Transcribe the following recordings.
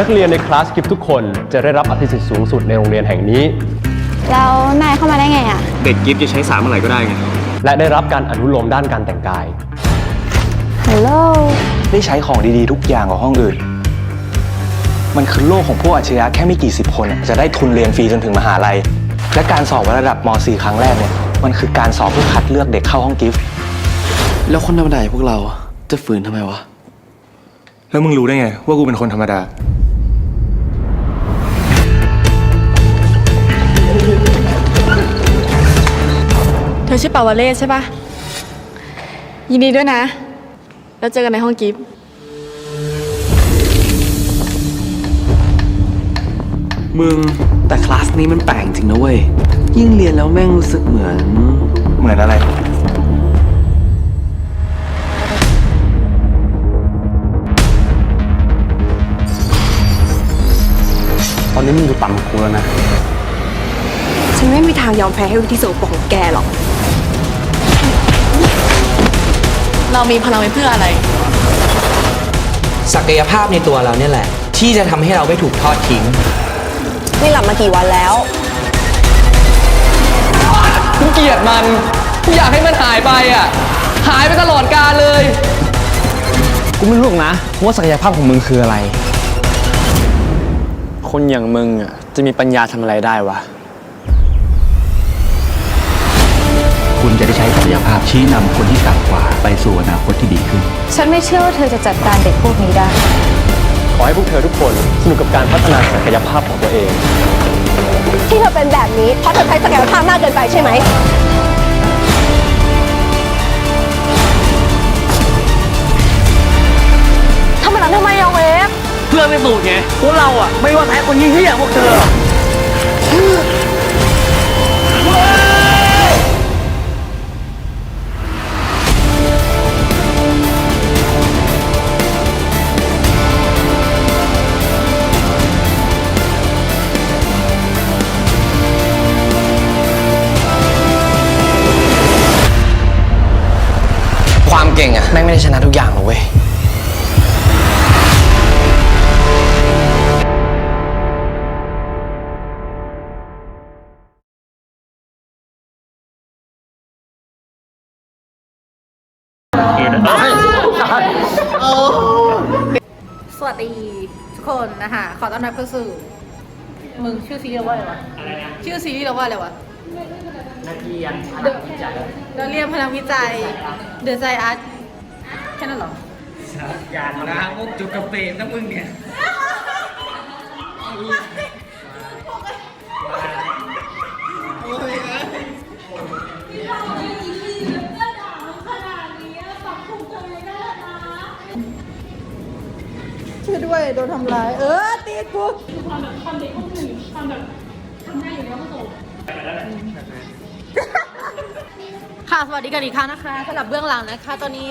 นักเรียนในคลาสกิฟทุกคนจะได้รับอภิสิทธิ์สูงสุดในโรงเรียนแห่งนี้ แล้วนายเข้ามาได้ไงอะ เด็กกิฟต์จะใช้สามเมื่อไหร่ก็ได้ไง และได้รับการอนุโลมด้านการแต่งกาย ฮัลโหล ได้ใช้ของดีๆ ทุกอย่างกว่าห้องอื่น มันคือโลกของพวกอัจฉริยะแค่ไม่กี่สิบคนอะจะได้ทุนเรียนฟรีจนถึงมหาลัย และการสอบวัดระดับม .4 ครั้งแรกเนี่ยมันคือการสอบเพื่อคัดเลือกเด็กเข้าห้องกิฟต์แล้วคนธรรมดาอย่างพวกเราอะจะฝืนทำไมวะ แล้วมึงรู้ได้ไง ว่ากูเป็นคนธรรมดา เธอชื่อปาวเลศใช่ปะยินดีด้วยนะ แล้วเจอกันในห้องกิฟต์ มึงแต่คลาสนี้มันแปลกจริงนะเว้ย ยิ่งเรียนแล้วแม่งรู้สึกเหมือน เหมือนอะไร ตอนนี้มึงดูต่ำกว่ากูแล้วนะ ฉันไม่มีทางยอมแพ้ให้วิธีโสโปรกของแกหรอก เรามีพลังไปเพื่ออะไร ศักยภาพในตัวเราเนี่ยแหละ ที่จะทำให้เราไม่ถูกทอดทิ้ง นี่หลับมากี่วันแล้วกูเกลียดมันกูอยากให้มันหายไปอะ หายไปตลอดกาลเลย กูไม่รู้หรอกนะว่าศักยภาพของมึงคืออะไร คนอย่างมึงอะจะมีปัญญาทำอะไรได้วะ คุณจะได้ใช้ศักยภาพชี้นำคนที่ต่ำกว่าไปสู่อนาคตที่ดีขึ้น ฉันไม่เชื่อว่าเธอจะจัดการเด็กพวกนี้ได้ ขอให้พวกเธอทุกคนสนุกกับการพัฒนาศักยภาพของตัวเอง ที่เธอเป็นแบบนี้เพราะเธอใช้ศักยภาพมากเกินไปใช่ไหม ทำแบบนั้นทำไมอะเวฟ เพื่อไม่สูญไงพวกเราอะ ไม่ว่าแพ้คนยิ่งที่อย่างพวกเธอ ก่งอะแม่งไม่ได้ชนะทุกอย่างหรอกเว้ย สวัสดีทุกคนนะคะขอต้อนรับเข้าสู่ มึงชื่อซีรีส์เราว่าอะไรวะ ชื่อซีรีส์เราว่าอะไรวะ นักเรียนพลังวิจัยนักเรียนพลังวิจัยเดอะไซอาร์ต แค่นั้นเหรอ อย่านะมุกจุกกระเบนนะมึงเนี่ยช่วยด้วยโดนทำร้าย เออตีกูค่ะ สวัสดีกันอีกครั้งนะคะสำหรับเบื้องหลังนะคะ ตอนนี้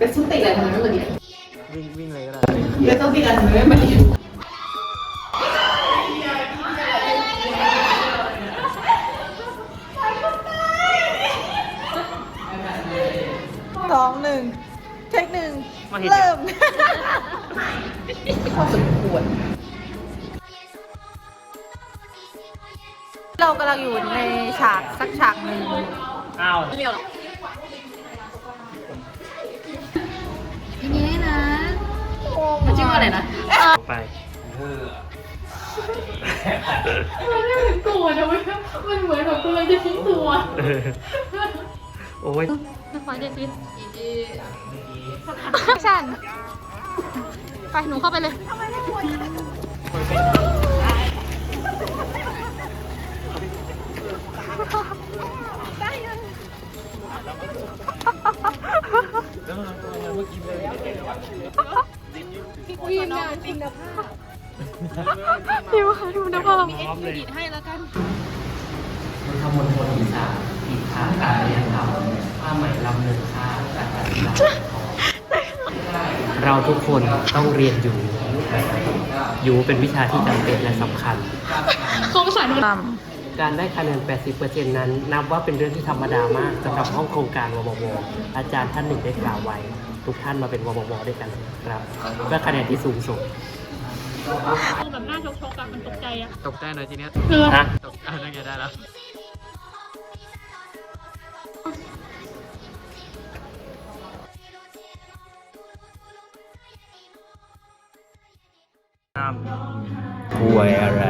ป็นสุติอะไรทำไมไม่มาเรียนวิ่งวิ่งเลยก็ได้เป็นสุติอะไรทำไมไม่มาเรียนสองหนึ่งเทคหนึ่งเริ่มพอสมควรเรากำลังอยู่ในฉากสักฉากหนึ่งอ้าวไม่เรียวหรอ กชื่อว่าอะไรนะไปตัวนะเว้ยมันเหมือนแบบกำลังจะทิ้งตัวโอ้ยฉันไปหนูเข้าไปเลย คุณภาพทีมงานคุณภาพมีเอ็กซ์เครดิตให้แล้วกันทำมณฑลอีสานอีกทางการเรียนทำผ้าไหมลำหนึ่งค่าการตัดสินเราทุกคนต้องเรียนอยู่ อยู่เป็นวิชาที่จำเป็นและสำคัญการได้คะแนน 80%นั้น นับว่าเป็นเรื่องที่ธรรมดามากสำหรับห้องโครงการวบวอาจารย์ท่านหนึ่งได้กล่าวไว้ ทุกท่านมาเป็นวบวด้วยกันครับเพื่อคะแนนที่สูงสุดแบบหน้าชกๆอะมันตกใจอะตกใจหน่อยทีเนี้ยฮะตกอะได้ไงได้แล้วป่วยอะไร